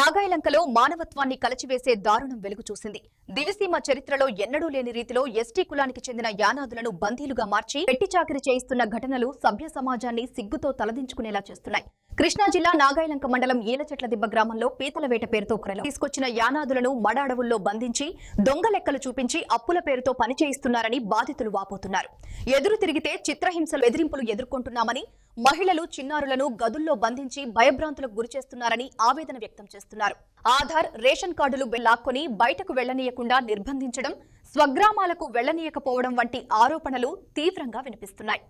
నాగాయలంకలో మానవత్వాన్ని కలచివేసే దారుణం వెలుగు చూసింది. దివిసీమ చరిత్రలో ఎన్నడూ లేని రీతిలో ఎస్టీ కులానికి చెందిన యానాదులను బందీలుగా మార్చి పెట్టి చాకిరి చేయిస్తున్న ఘటనలు సభ్య సమాజాన్ని సిగ్గుతో తలదించుకునేలా చేస్తున్నాయి. కృష్ణా జిల్లా నాగాయలంక మండలం ఏలచెట్ల దిబ్బ గ్రామంలో పీతల వేట పేరుతో కురలు తీసుకొచ్చిన యానాదులను మడ అడవుల్లో బంధించి దొంగ లెక్కలు చూపించి అప్పుల పేరుతో పనిచేయిస్తున్నారని బాధితులు వాపోతున్నారు. ఎదురు తిరిగితే చిత్రహింసలు ఎదిరింపులు ఎదుర్కొంటున్నామని మహిళలు చిన్నారులను గదుల్లో బంధించి భయభ్రాంతులకు గురిచేస్తున్నారని ఆవేదన వ్యక్తం చేస్తున్నారు. ఆధార్ రేషన్ కార్డులు లాక్కొని బయటకు వెళ్ళనీయకుండా నిర్బంధించడం స్వగ్రామాలకు వెళ్ళనీయకపోవడం వంటి ఆరోపణలు తీవ్రంగా వినిపిస్తున్నాయి.